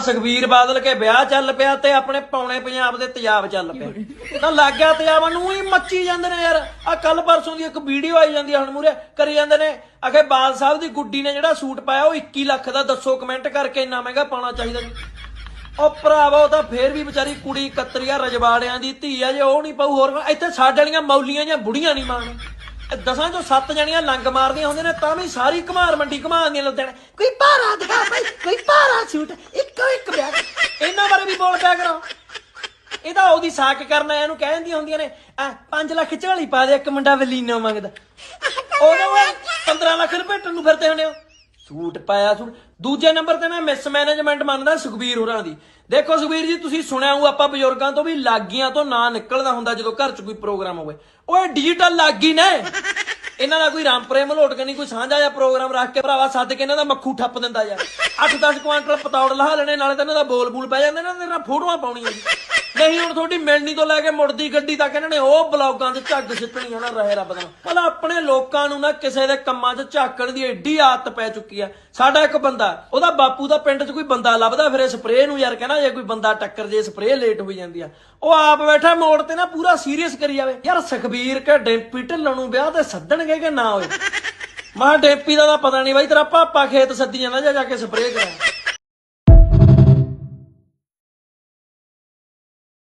ਸੁਖਬੀਰ ਬਾਦਲ ਕੇ ਵਿਆਹ ਚੱਲ ਪਿਆ ਤੇ ਆਪਣੇ ਪੌਣੇ ਪੰਜਾਬ ਦੇ ਤੇਜ਼ਾਬ ਚੱਲ ਪਿਆ। ਤਾਂ ਲੱਗ ਗਿਆ ਤੇਜ਼ਾਬ ਨੂੰ ਹੀ ਮੱਚੀ ਜਾਂਦੇ ਨੇ ਯਾਰ। ਆ ਕੱਲ ਪਰਸੋਂ ਦੀ ਇੱਕ ਵੀਡੀਓ ਆਈ ਜਾਂਦੀ ਆ ਹੁਣ ਮੂਰੇ ਕਰੀ ਜਾਂਦੇ ਨੇ। ਅਖੇ ਬਾਦ ਸਾਹਿਬ ਦੀ ਗੁੱਡੀ ਨੇ ਜਿਹੜਾ ਸੂਟ ਪਾਇਆ, ਉਹ 21 ਲੱਖ ਦਾ ਦੱਸੋ ਕਮੈਂਟ ਕਰਕੇ ਇੰਨਾ ਮਹਿੰਗਾ ਪਾਉਣਾ ਚਾਹੀਦਾ ਉਹ ਭਰਾਵਾ, ਉਹ ਤਾਂ ਫੇਰ ਵੀ ਵਿਚਾਰੀ ਕੁੜੀ ਕਤਰੀਆ ਰਜਵਾੜਿਆਂ ਦੀ ਧੀ ਆ, ਜੇ ਉਹ ਨਹੀਂ ਪਾਉ ਹੋਰ, ਇੱਥੇ ਸਾਡੇ ਵਾਲੀਆਂ ਮੌਲੀਆਂ ਜਾਂ ਬੁੜੀਆਂ ਨਹੀਂ ਮਾਣ ਦਸਾਂ ਚੋਂ ਸੱਤ ਜਣੀਆਂ ਲੰਗ ਮਾਰਦੀਆਂ ਹੁੰਦੀਆਂ ਨੇ, ਤਾਂ ਵੀ ਸਾਰੀ ਘਮਾਰ ਮੰਡੀ ਘਮਾਉਂਦੀਆਂ ਲੁੱਟਣ ਕੋਈ ਭਾਰਾ ਦਿਖਾ ਭਾਈ, ਕੋਈ ਭਾਰਾ ਸੂਟ ਇੱਕੋ ਇੱਕ ਵਿਆਹ ਇਹਨਾਂ ਬਾਰੇ ਵੀ ਬੋਲ ਪਿਆ ਕਰੋ ਇਹਦਾ ਉਹਦੀ ਸਾਕ ਕਰਨਾ ਇਹਨੂੰ ਕਹਿੰਦੀਆਂ ਹੁੰਦੀਆਂ ਨੇ ਆ 5 ਲੱਖ ਝੋਲੀ ਪਾ ਦੇ, ਇੱਕ ਮੁੰਡਾ ਵਲੀਨੋ ਮੰਗਦਾ। ਉਹਦਾ 15 ਲੱਖ ਰੁਪਏ ਟੰਨੂ ਫਿਰਦੇ ਹੁੰਦੇ ਹੋ। ਸੂਟ ਪਾਇਆ ਸੂਟ। ਦੂਜੇ ਨੰਬਰ ਤੇ ਮੈਂ ਮਿਸ ਮੈਨੇਜਮੈਂਟ ਮੰਨਦਾ ਸੁਖਬੀਰ ਹੋਰਾਂ ਦੀ। ਦੇਖੋ ਸੁਖਬੀਰ ਜੀ, ਤੁਸੀਂ ਸੁਣਿਆ ਹੋਊ ਆਪਾਂ ਬਜ਼ੁਰਗਾਂ ਤੋਂ ਵੀ ਲਾਗੀਆਂ ਤੋਂ ਨਾ ਨਿਕਲਦਾ ਹੁੰਦਾ ਜਦੋਂ ਘਰ 'ਚ ਕੋਈ ਪ੍ਰੋਗਰਾਮ ਹੋਵੇ। ਓਏ ਡਿਜੀਟਲ ਲਾਗੀ ਨੇ। ਇਹਨਾਂ ਦਾ ਕੋਈ ਰਾਮਪੁਰੇ ਮਲੋਟ ਕੇ ਨਹੀਂ, ਕੋਈ ਸਾਂਝਾ ਜਿਹਾ ਪ੍ਰੋਗਰਾਮ ਰੱਖ ਕੇ ਭਰਾਵਾ ਸੱਦ ਕੇ ਇਹਨਾਂ ਦਾ ਮੱਖੂ ਠੱਪ ਦਿੰਦਾ ਯਾਰ। 8-10 ਕੁਆਂਟਲ ਪਤੌੜ ਲਹਾ ਲੈਣੇ, ਨਾਲੇ ਤਾਂ ਇਹਨਾਂ ਦਾ ਬੋਲ ਬੂਲ ਪੈ ਜਾਂਦੇ ਨੇ, ਇਹਨਾਂ ਫੋਟੋਆਂ ਪਾਉਣੀਆਂ ਜੀ। ਨਹੀਂ, ਹੁਣ ਤੁਹਾਡੀ ਮਿਲਣੀ ਤੋਂ ਲੈ ਕੇ ਮੁੜਦੀ ਗੱਡੀ ਤੱਕ ਇਹਨਾਂ ਨੇ ਉਹ ਬਲੌਗਾਂ 'ਚ ਝੱਗ ਸਿੱਟਣੀ ਨਾ ਰਹੇ ਰੱਬ ਦਾ। ਭਲਾ ਆਪਣੇ ਲੋਕਾਂ ਨੂੰ ਨਾ ਕਿਸੇ ਦੇ ਕੰਮਾਂ 'ਚ ਝਾਕਣ ਦੀ ਐਡੀ ਆਦਤ ਪੈ ਚੁੱਕੀ ਆ। ਸਾਡਾ ਇੱਕ ਬੰਦਾ, ਉਹਦਾ ਬਾਪੂ ਦਾ ਪਿੰਡ 'ਚ ਕੋਈ ਬੰਦਾ ਲੱਭਦਾ ਫਿਰ ਇਹ ਸਪਰੇਅ ਨੂੰ ਯਾਰ ਕਹਿੰਦਾ ਜੇ ਕੋਈ ਬੰਦਾ ਟੱਕਰ ਜੇ ਸਪਰੇਅ ਲੇਟ ਹੋ ਜਾਂਦੀ ਆ। ਉਹ ਆਪ ਬੈਠਾ ਮੋੜ ਤੇ ਨਾ ਪੂਰਾ ਸੀਰੀਅਸ ਕਰੀ ਜਾਵੇ। ਯਾਰ ਸੁਖਬੀਰ ਕੇ ਡੈਂਪੀ ਢਿੱਲੋਂ ਨੂੰ ਵਿਆਹ ਤੇ ਸੱਦਣਗੇ ਕਿ ਨਾ ਹੋਏ? ਮਾ ਡੈਂਪੀ ਦਾ ਤਾਂ ਪਤਾ ਨਹੀਂ ਬਾਈ, ਤੇਰਾ ਪਾਪਾ ਖੇਤ ਸੱਦੀ ਜਾਂਦਾ ਜਾ ਜਾ ਕੇ ਸਪਰੇਅ ਕਰਾ